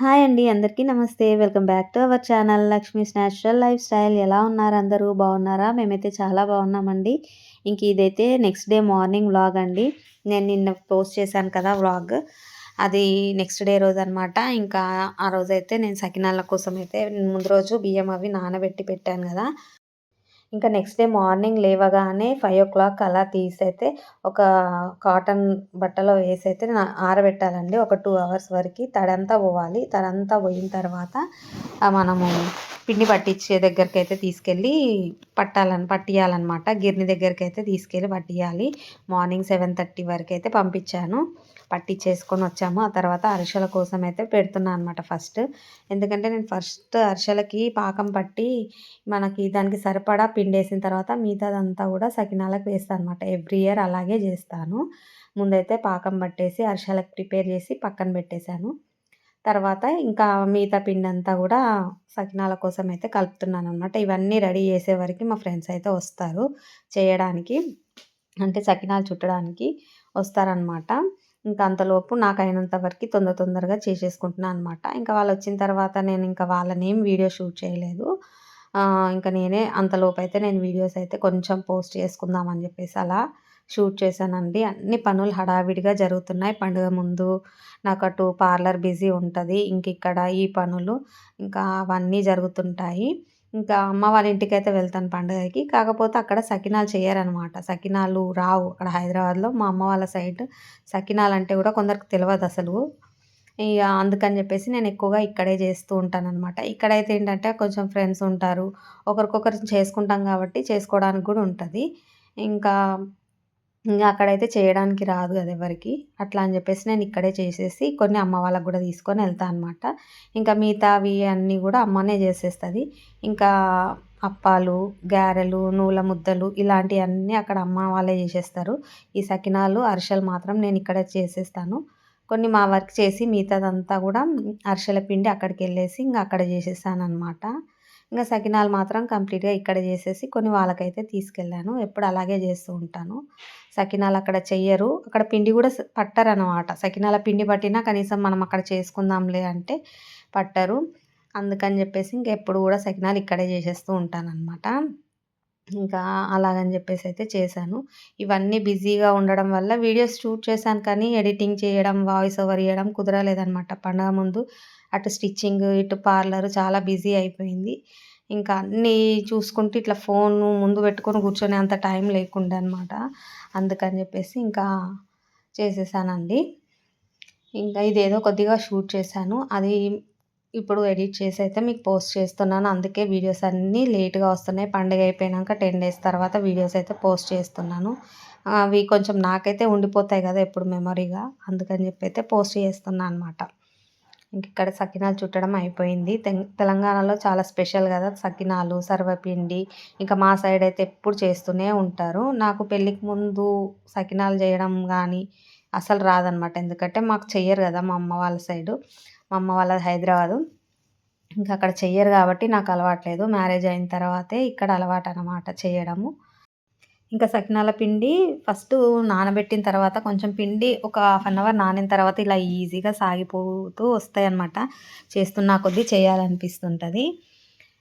Hi అండి అందరికీ నమస్తే. Welcome back to our channel Lakshmi's natural lifestyle. ఎలా ఉన్నారు అందరూ? బాగున్నారా? మేమైతే చాలా బాగున్నామండి. ఇంక ఇదైతే నెక్స్ట్ డే మార్నింగ్ వ్లాగ్ అండి. నేను నిన్న పోస్ట్ చేశాను కదా వ్లాగ్. అది నెక్స్ట్ డే రోజు అనమాట ఇంకా ఆ రోజైతే నేను సకినాల కోసం అయితే ముందు రోజు బియ్యం అవి నానబెట్టి పెట్టాను కదా. ఇంకా నెక్స్ట్ డే మార్నింగ్ లేవగానే ఫైవ్ ఓ క్లాక్ అలా తీసైతే ఒక కాటన్ బట్టలో వేసైతే ఆరబెట్టాలండి. ఒక టూ అవర్స్ వరకు తడంతా పోవాలి. తడంతా పోయిన తర్వాత మనము పిండి పట్టించే దగ్గరికి అయితే తీసుకెళ్ళి పట్టాలని పట్టియాలన్నమాట. గిర్ని దగ్గరికి అయితే తీసుకెళ్ళి పట్టియాలి. మార్నింగ్ సెవెన్ థర్టీ వరకు అయితే పంపించాను. పట్టించేసుకొని వచ్చాము. ఆ తర్వాత అరిసెల కోసం అయితే పెడుతున్నా అనమాట ఫస్ట్. ఎందుకంటే నేను ఫస్ట్ అరిసెలకి పాకం పట్టి మనకి దానికి సరిపడా పిండేసిన తర్వాత మిగతాదంతా కూడా సకినాలకు వేస్తాను అనమాట ఎవ్రీ ఇయర్ అలాగే చేస్తాను. ముందైతే పాకం పట్టేసి అరిసెలకు ప్రిపేర్ చేసి పక్కన పెట్టేశాను. తర్వాత ఇంకా మిగతా పిండి అంతా కూడా సకినాల కోసం అయితే కలుపుతున్నాను అనమాట ఇవన్నీ రెడీ చేసే వరకు మా ఫ్రెండ్స్ అయితే వస్తారు చేయడానికి. అంటే సకినాలు చుట్టడానికి వస్తారనమాట ఇంకా అంతలోపు నాకు అయినంత వరకు తొందర తొందరగా చేసేసుకుంటున్నాను అనమాట ఇంకా వాళ్ళు వచ్చిన తర్వాత నేను ఇంకా వాళ్ళని వీడియో షూట్ చేయలేదు. ఇంకా నేనే అంతలోపు అయితే నేను వీడియోస్ అయితే కొంచెం పోస్ట్ చేసుకుందామని చెప్పేసి అలా షూట్ చేశానండి. అన్ని పనులు హడావిడిగా జరుగుతున్నాయి. పండుగ ముందు నాకు అటు పార్లర్ బిజీ ఉంటుంది. ఇంక ఇక్కడ ఈ పనులు ఇంకా అవన్నీ జరుగుతుంటాయి. ఇంకా అమ్మ వాళ్ళ ఇంటికి అయితే వెళ్తాను పండుగకి. కాకపోతే అక్కడ సకినాలు చేయరనమాట. సకినాలు రావు అక్కడ హైదరాబాద్లో. మా అమ్మ వాళ్ళ సైడ్ సకినాలు అంటే కూడా కొందరికి తెలియదు అసలు. ఇక అందుకని చెప్పేసి నేను ఎక్కువగా ఇక్కడే చేస్తూ ఉంటాను అనమాట ఇక్కడైతే ఏంటంటే కొంచెం ఫ్రెండ్స్ ఉంటారు. ఒకరికొకరు చేసుకుంటాం కాబట్టి చేసుకోవడానికి కూడా ఉంటుంది. ఇంకా ఇంకా అక్కడైతే చేయడానికి రాదు కదా ఎవరికి. అట్లా అని చెప్పేసి నేను ఇక్కడే చేసేసి కొన్ని అమ్మ వాళ్ళకు కూడా తీసుకొని వెళ్తాను అనమాట ఇంకా మిగతావి అన్నీ కూడా అమ్మనే చేసేస్తుంది. ఇంకా అప్పాలు గారెలు నూల ముద్దలు ఇలాంటివన్నీ అక్కడ అమ్మ వాళ్ళే చేసేస్తారు. ఈ సకినాలు అరిసెలు మాత్రం నేను ఇక్కడ చేసేస్తాను. కొన్ని మా వర్క్ చేసి మిగతాదంతా కూడా అరిసెల పిండి అక్కడికి వెళ్ళేసి ఇంకా అక్కడ చేసేసాను అనమాట ఇంకా సకినాలు మాత్రం కంప్లీట్గా ఇక్కడ చేసేసి కొన్ని వాళ్ళకైతే తీసుకెళ్ళాను. ఎప్పుడు అలాగే చేస్తూ ఉంటాను. సకినాలు అక్కడ చెయ్యరు. అక్కడ పిండి కూడా పట్టరు అనమాట సకినాల పిండి పట్టినా కనీసం మనం అక్కడ చేసుకుందాంలే అంటే పట్టరు. అందుకని చెప్పేసి ఇంకెప్పుడు కూడా సకినాలు ఇక్కడే చేసేస్తూ ఉంటానన్నమాట. ఇంకా అలాగని చెప్పేసి అయితే చేశాను. ఇవన్నీ బిజీగా ఉండడం వల్ల వీడియోస్ షూట్ చేశాను కానీ ఎడిటింగ్ చేయడం వాయిస్ ఓవర్ ఇవ్వడం కుదరలేదనమాట పండగ ముందు అటు స్టిచ్చింగ్ ఇటు పార్లర్ చాలా బిజీ అయిపోయింది. ఇంకా అన్నీ చూసుకుంటూ ఇట్లా ఫోన్ ముందు పెట్టుకొని కూర్చొని అంత టైం లేకుండే అనమాట అందుకని చెప్పేసి ఇంకా చేసేసానండి. ఇంకా ఇదేదో కొద్దిగా షూట్ చేశాను. అది ఇప్పుడు ఎడిట్ చేసి అయితే మీకు పోస్ట్ చేస్తున్నాను. అందుకే వీడియోస్ అన్నీ లేట్గా వస్తున్నాయి. పండుగ అయిపోయాక టెన్ డేస్ తర్వాత వీడియోస్ అయితే పోస్ట్ చేస్తున్నాను. అవి కొంచెం నాకైతే ఉండిపోతాయి కదా ఎప్పుడు మెమరీగా. అందుకని చెప్పి అయితే పోస్ట్ చేస్తున్నాను అనమాట ఇక్కడ సకినాలు చుట్టడం అయిపోయింది. తెలంగాణలో చాలా స్పెషల్ కదా సకినాలు సర్వపిండి ఇంకా మా సైడ్ అయితే ఎప్పుడు చేస్తూనే ఉంటారు. నాకు పెళ్ళికి ముందు సకినాలు చేయడం కానీ అసలు రాదనమాట. ఎందుకంటే మాకు చెయ్యరు కదా మా అమ్మ వాళ్ళ సైడు. మా అమ్మ వాళ్ళది హైదరాబాదు. ఇంకా అక్కడ చెయ్యరు కాబట్టి నాకు అలవాట్లేదు. మ్యారేజ్ అయిన తర్వాతే ఇక్కడ అలవాటు అనమాట చేయడము. ఇంకా సకినాల పిండి ఫస్ట్ నానబెట్టిన తర్వాత కొంచెం పిండి ఒక హాఫ్ అన్ అవర్ నానిన తర్వాత ఇలా ఈజీగా సాగిపోతూ వస్తాయి అన్నమాట చేస్తున్న కొద్దీ చేయాలనిపిస్తుంటుంది.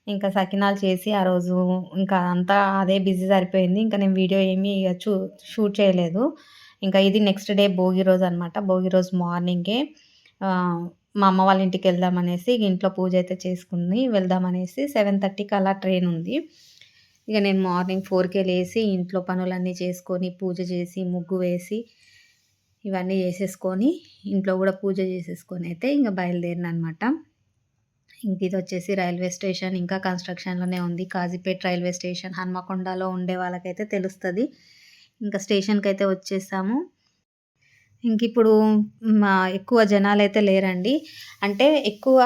ఇంకా సకినాలు చేసి ఆ రోజు ఇంకా అంతా అదే బిజీ సరిపోయింది. ఇంకా నేను వీడియో ఏమీ చూ షూట్ చేయలేదు. ఇంకా ఇది నెక్స్ట్ డే భోగి రోజు అనమాట భోగి రోజు మార్నింగే మా అమ్మ వాళ్ళ ఇంటికి వెళ్దామనేసి ఇంట్లో పూజ అయితే చేసుకుని వెళ్దామనేసి సెవెన్ థర్టీకి అలా ట్రైన్ ఉంది. ఇక నేను మార్నింగ్ ఫోర్కే లేసి ఇంట్లో పనులన్నీ చేసుకొని పూజ చేసి ముగ్గు వేసి ఇవన్నీ చేసేసుకొని ఇంట్లో కూడా పూజ చేసేసుకొని అయితే ఇంకా బయలుదేరిన అనమాట ఇంక ఇది వచ్చేసి రైల్వే స్టేషన్. ఇంకా కన్స్ట్రక్షన్లోనే ఉంది. కాజీపేట్ రైల్వే స్టేషన్ హన్మకొండలో ఉండే వాళ్ళకైతే తెలుస్తుంది. ఇంకా స్టేషన్కి అయితే వచ్చేసాము. ఇంక ఇప్పుడు మా ఎక్కువ జనాలు అయితే లేరండి. అంటే ఎక్కువ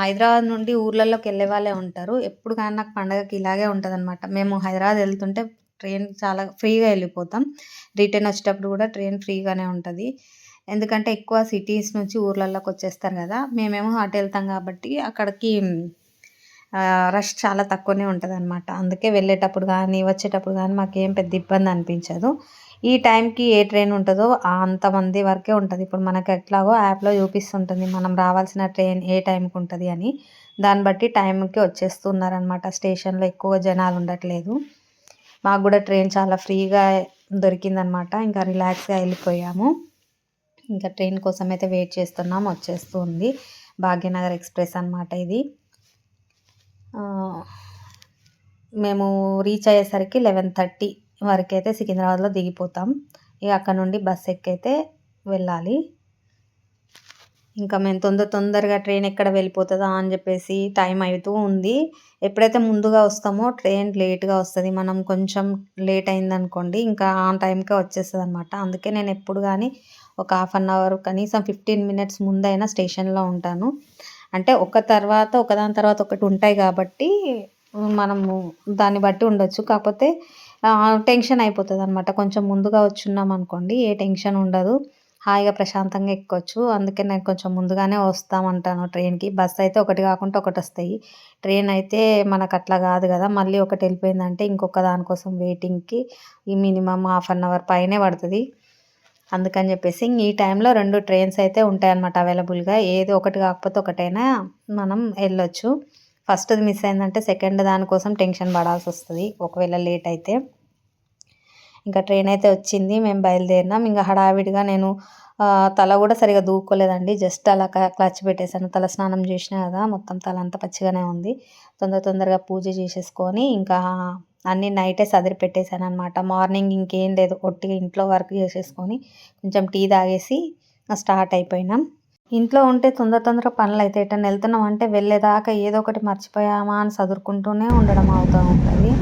హైదరాబాద్ నుండి ఊర్లలోకి వెళ్ళే వాళ్ళే ఉంటారు. ఎప్పుడు కానీ నాకు పండగకి ఇలాగే అనమాట మేము హైదరాబాద్ వెళ్తుంటే ట్రైన్ చాలా ఫ్రీగా వెళ్ళిపోతాం. రిటర్న్ వచ్చేటప్పుడు కూడా ట్రైన్ ఫ్రీగానే ఉంటుంది. ఎందుకంటే ఎక్కువ సిటీస్ నుంచి ఊర్లలోకి వచ్చేస్తారు కదా. మేమేమో అటు వెళ్తాం కాబట్టి అక్కడికి రష్ చాలా తక్కువనే ఉంటుంది అనమాట అందుకే వెళ్ళేటప్పుడు కానీ వచ్చేటప్పుడు కానీ మాకేం పెద్ద ఇబ్బంది అనిపించదు. ఈ టైంకి ఏ ట్రైన్ ఉంటుందో అంతమంది వరకే ఉంటుంది. ఇప్పుడు మనకు ఎట్లాగో యాప్లో చూపిస్తుంటుంది మనం రావాల్సిన ట్రైన్ ఏ టైంకి ఉంటుంది అని. దాన్ని బట్టి టైంకి వచ్చేస్తున్నారనమాట స్టేషన్లో ఎక్కువ జనాలు ఉండట్లేదు. మాకు కూడా ట్రైన్ చాలా ఫ్రీగా దొరికిందనమాట ఇంకా రిలాక్స్గా వెళ్ళిపోయాము. ఇంకా ట్రైన్ కోసం అయితే వెయిట్ చేస్తున్నాం. వచ్చేస్తుంది భాగ్యనగర్ ఎక్స్ప్రెస్ అనమాట ఇది. మేము రీచ్ అయ్యేసరికి లెవెన్ థర్టీ. వరకు అయితే సికింద్రాబాద్లో దిగిపోతాం. ఇక అక్కడ నుండి బస్ ఎక్కైతే వెళ్ళాలి. ఇంకా మేము తొందర తొందరగా ట్రైన్ ఎక్కడ వెళ్ళిపోతుందా అని చెప్పేసి టైం అవుతూ ఉంది. ఎప్పుడైతే ముందుగా వస్తామో ట్రైన్ లేట్గా వస్తుంది. మనం కొంచెం లేట్ అయిందనుకోండి ఇంకా ఆ టైంకే వచ్చేస్తుంది అనమాట అందుకే నేను ఎప్పుడు కానీ ఒక హాఫ్ అన్ అవర్ కనీసం ఫిఫ్టీన్ మినిట్స్ ముందైనా స్టేషన్లో ఉంటాను. అంటే ఒక తర్వాత ఒకదాని తర్వాత ఒకటి ఉంటాయి కాబట్టి మనము దాన్ని బట్టి ఉండొచ్చు. కాకపోతే టెన్షన్ అయిపోతుంది అనమాట కొంచెం ముందుగా వచ్చున్నాం అనుకోండి ఏ టెన్షన్ ఉండదు. హాయిగా ప్రశాంతంగా ఎక్కొచ్చు. అందుకే నేను కొంచెం ముందుగానే వస్తామంటాను ట్రైన్కి. బస్ అయితే ఒకటి కాకుండా ఒకటి వస్తాయి ట్రైన్ అయితే మనకు అట్లా కాదు కదా. మళ్ళీ ఒకటి వెళ్ళిపోయిందంటే ఇంకొక దానికోసం వెయిటింగ్కి ఈ మినిమం హాఫ్ అన్ అవర్ పైనే పడుతుంది. అందుకని చెప్పేసి ఈ టైంలో రెండు ట్రైన్స్ అయితే ఉంటాయన్నమాట అవైలబుల్గా. ఏది ఒకటి కాకపోతే ఒకటైనా మనం వెళ్ళొచ్చు. ఫస్ట్ది మిస్ అయిందంటే సెకండ్ దానికోసం టెన్షన్ పడాల్సి వస్తుంది ఒకవేళ లేట్ అయితే. ఇంకా ట్రైన్ అయితే వచ్చింది మేము బయలుదేరినాం. ఇంకా హడావిడిగా నేను తల కూడా సరిగా దూకోలేదండి జస్ట్ అలా క్లచ్ పెట్టేశాను. తల స్నానం చేసిన కదా మొత్తం తల అంతా పచ్చిగానే ఉంది. తొందర తొందరగా పూజ చేసేసుకొని ఇంకా అన్నీ నైటే సదిరి పెట్టేశాను అనమాట మార్నింగ్ ఇంకేం లేదు. ఒట్టిగా ఇంట్లో వర్క్ చేసేసుకొని కొంచెం టీ తాగేసి స్టార్ట్ అయిపోయినాం. ఇంట్లో ఉంటే తొందర తొందర పనులు అయితే ఎటన్నా వెళ్తున్నాం అంటే వెళ్ళేదాకా ఏదో ఒకటి మర్చిపోయామా అని చదువుకుంటూనే ఉండడం అవుతూ ఉంటుంది.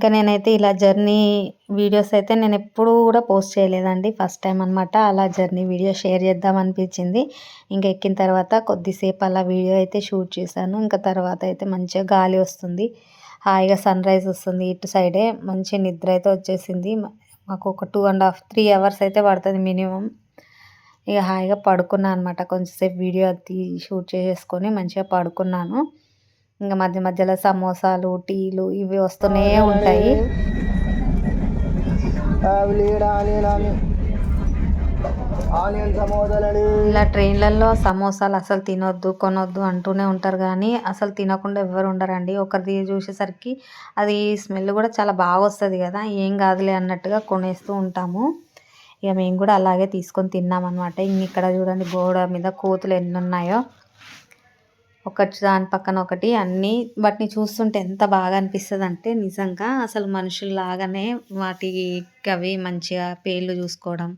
ఇంకా నేనైతే ఇలా జర్నీ వీడియోస్ అయితే నేను ఎప్పుడూ కూడా పోస్ట్ చేయలేదండి. ఫస్ట్ టైం అనమాట అలా జర్నీ వీడియో షేర్ చేద్దాం అనిపించింది. ఇంకా ఎక్కిన తర్వాత కొద్దిసేపు అలా వీడియో అయితే షూట్ చేశాను. ఇంకా తర్వాత అయితే మంచిగా గాలి వస్తుంది. హాయిగా సన్ రైజ్ వస్తుంది ఇటు సైడే మంచి నిద్ర అయితే వచ్చేసింది. మాకు ఒక two and half three hours అయితే పడుతుంది మినిమం. ఇక హాయిగా పడుకున్నాను అనమాట కొంచెంసేపు వీడియో అది షూట్ చేసేసుకొని మంచిగా పడుకున్నాను. ఇంకా మధ్య మధ్యలో సమోసాలు టీలు ఇవి వస్తూనే ఉంటాయి. ఇలా ట్రైన్లలో సమోసాలు అసలు తినొద్దు కొనొద్దు అంటూనే ఉంటారు కానీ అసలు తినకుండా ఎవరు ఉండరండి. ఒకరిది చూసేసరికి అది స్మెల్ కూడా చాలా బాగా వస్తుంది కదా ఏం కాదులే అన్నట్టుగా కొనేస్తూ ఉంటాము. ఇక మేము కూడా అలాగే తీసుకొని తిన్నాం అనమాట ఇంక ఇక్కడ చూడండి గోడ మీద కోతులు ఎన్ని ఉన్నాయో. ఒకటి దాని పక్కన ఒకటి అన్నీ వాటిని చూస్తుంటే ఎంత బాగా అనిపిస్తుంది అంటే నిజంగా అసలు మనుషుల్లాగానే వాటికి అవి మంచిగా పేర్లు చూసుకోవడం.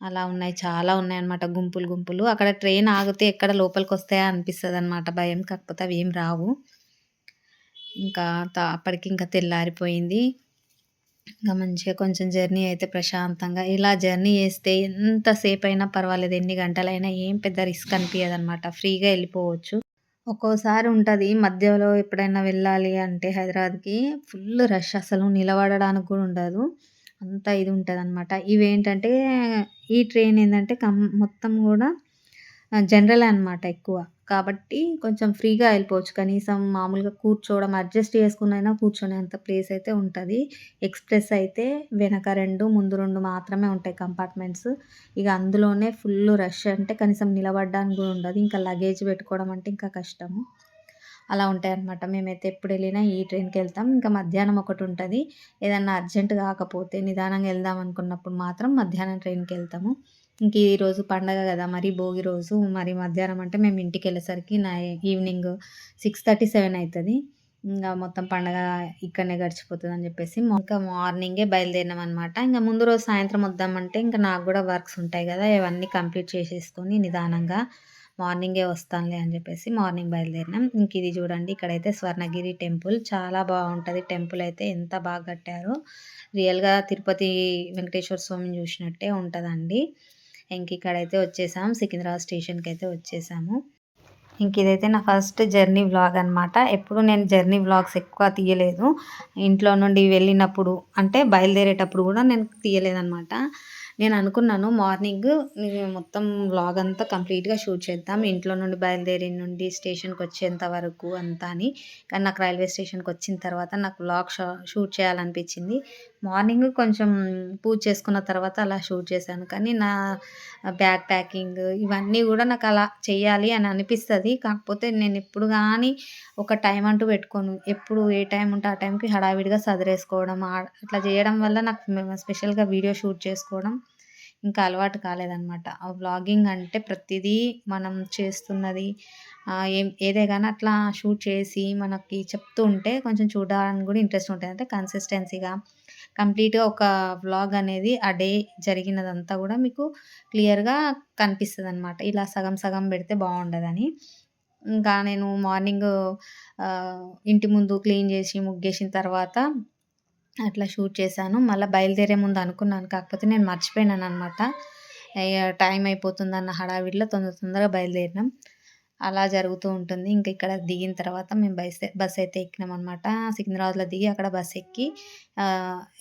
అలా ఉన్నాయి చాలా ఉన్నాయి అన్నమాట గుంపులు గుంపులు. అక్కడ ట్రైన్ ఆగితే ఎక్కడ లోపలికి వస్తాయా అనిపిస్తుంది అనమాట భయం కాకపోతే అవి ఏం రావు. ఇంకా అప్పటికి ఇంకా తెల్లారిపోయింది. ఇంకా మంచిగా కొంచెం జర్నీ అయితే ప్రశాంతంగా ఇలా జర్నీ చేస్తే ఎంతసేపు అయినా పర్వాలేదు ఎన్ని గంటలైనా ఏం పెద్ద రిస్క్ అనిపించదు అనమాట ఫ్రీగా వెళ్ళిపోవచ్చు. ఒక్కోసారి ఉంటుంది మధ్యలో ఎప్పుడైనా వెళ్ళాలి అంటే హైదరాబాద్కి ఫుల్ రష్ అసలు నిలబడడానికి కూడా ఉండదు. అంత ఇది ఉంటుంది అనమాట ఇవేంటంటే ఈ ట్రైన్ ఏంటంటే కం మొత్తం కూడా జనరల్ అనమాట ఎక్కువ. కాబట్టి కొంచెం ఫ్రీగా వెళ్ళిపోవచ్చు. కనీసం మామూలుగా కూర్చోవడం అడ్జస్ట్ చేసుకునైనా కూర్చునేంత ప్లేస్ అయితే ఉంటుంది. ఎక్స్ప్రెస్ అయితే వెనక రెండు ముందు రెండు మాత్రమే ఉంటాయి కంపార్ట్మెంట్స్. ఇక అందులోనే ఫుల్ రష్ అంటే కనీసం నిలబడడానికి కూడా ఉండదు. ఇంకా లగేజ్ పెట్టుకోవడం అంటే ఇంకా కష్టము. అలా ఉంటాయన్నమాట మేమైతే ఎప్పుడు వెళ్ళినా ఈ ట్రైన్కి వెళ్తాం. ఇంకా మధ్యాహ్నం ఒకటి ఉంటుంది. ఏదన్నా అర్జెంట్ కాకపోతే నిదానంగా వెళ్దాం అనుకున్నప్పుడు మాత్రం మధ్యాహ్నం ట్రైన్కి వెళ్తాము. ఇంక ఈరోజు పండగ కదా మరి భోగి రోజు మరి మధ్యాహ్నం అంటే మేము ఇంటికి వెళ్ళేసరికి నా ఈవినింగ్ సిక్స్ థర్టీ సెవెన్ అవుతుంది ఇంకా మొత్తం పండగ ఇక్కడనే గడిచిపోతుంది అని చెప్పేసి ఇంకా మార్నింగే బయలుదేరినాం అనమాట ఇంకా ముందు రోజు సాయంత్రం వద్దామంటే ఇంకా నాకు కూడా వర్క్స్ ఉంటాయి కదా ఇవన్నీ కంప్లీట్ చేసేసుకొని నిదానంగా మార్నింగే వస్తానులే అని చెప్పేసి మార్నింగ్ బయలుదేరినాం. ఇంక ఇది చూడండి ఇక్కడైతే స్వర్ణగిరి టెంపుల్ చాలా బాగుంటుంది. టెంపుల్ అయితే ఎంత బాగా కట్టారో రియల్గా తిరుపతి వెంకటేశ్వర స్వామిని చూసినట్టే ఉంటుందండి. ఇంక ఇక్కడైతే వచ్చేసాం సికింద్రాబాద్ స్టేషన్కి అయితే వచ్చేసాము. ఇంక ఇదైతే నా ఫస్ట్ జర్నీ వ్లాగ్ అనమాట ఎప్పుడు నేను జర్నీ వ్లాగ్స్ ఎక్కువ తీయలేదు. ఇంట్లో నుండి వెళ్ళినప్పుడు అంటే బయలుదేరేటప్పుడు కూడా నేను తీయలేదనమాట నేను అనుకున్నాను మార్నింగ్ మొత్తం వ్లాగ్ అంతా కంప్లీట్గా షూట్ చేద్దాం. ఇంట్లో నుండి బయలుదేరి నుండి స్టేషన్కి వచ్చేంత వరకు అంతా అని. కానీ నాకు రైల్వే స్టేషన్కి వచ్చిన తర్వాత నాకు వ్లాగ్ షూట్ చేయాలనిపించింది. మార్నింగ్ కొంచెం పూజ చేసుకున్న తర్వాత అలా షూట్ చేశాను. కానీ నా బ్యాగ్ ప్యాకింగ్ ఇవన్నీ కూడా నాకు అలా చేయాలి అని అనిపిస్తుంది. కాకపోతే నేను ఎప్పుడు కానీ ఒక టైం అంటూ పెట్టుకోను. ఎప్పుడు ఏ టైం ఉంటే ఆ టైంకి హడావిడిగా సదిరేసుకోవడం అట్లా చేయడం వల్ల నాకు స్పెషల్గా వీడియో షూట్ చేసుకోవడం ఇంకా అలవాటు కాలేదనమాట ఆ వ్లాగింగ్ అంటే ప్రతిదీ మనం చేస్తున్నది ఏం ఏదే కానీ అట్లా షూట్ చేసి మనకి చెప్తూ ఉంటే కొంచెం చూడడానికి కూడా ఇంట్రెస్ట్ ఉంటుంది. అంటే కన్సిస్టెన్సీగా కంప్లీట్గా ఒక వ్లాగ్ అనేది ఆ డే జరిగినదంతా కూడా మీకు క్లియర్గా కనిపిస్తుంది అనమాట ఇలా సగం సగం పెడితే బాగుండదని. ఇంకా నేను మార్నింగ్ ఇంటి ముందు క్లీన్ చేసి ముగ్గేసిన తర్వాత అట్లా షూట్ చేశాను. మళ్ళీ బయలుదేరే ముందు అనుకున్నాను. కాకపోతే నేను మర్చిపోయినాను అనమాట టైం అయిపోతుందన్న హడావిడిలో తొందర తొందరగా బయలుదేరినాం. అలా జరుగుతూ ఉంటుంది. ఇంకా ఇక్కడ దిగిన తర్వాత మేము బస్ బస్ అయితే ఎక్కినాం అనమాట సికింద్రాబాద్లో దిగి అక్కడ బస్ ఎక్కి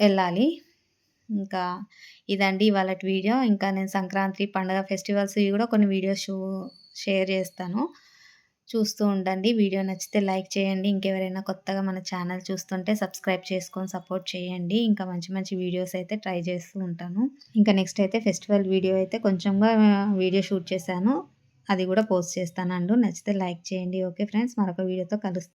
వెళ్ళాలి. ఇంకా ఇదండి ఇవాళ వీడియో. ఇంకా నేను సంక్రాంతి పండుగ ఫెస్టివల్స్ కూడా కొన్ని వీడియోస్ షేర్ చేస్తాను. చూస్తూ ఉండండి. వీడియో నచ్చితే లైక్ చేయండి. ఇంకెవరైనా కొత్తగా మన ఛానల్ చూస్తుంటే సబ్స్క్రైబ్ చేసుకొని సపోర్ట్ చేయండి. ఇంకా మంచి మంచి వీడియోస్ అయితే ట్రై చేస్తూ ఉంటాను. ఇంకా నెక్స్ట్ అయితే ఫెస్టివల్ వీడియో అయితే కొంచెంగా వీడియో షూట్ చేశాను. అది కూడా పోస్ట్ చేస్తానండు. నచ్చితే లైక్ చేయండి. ఓకే ఫ్రెండ్స్ మరొక వీడియోతో కలుస్తాను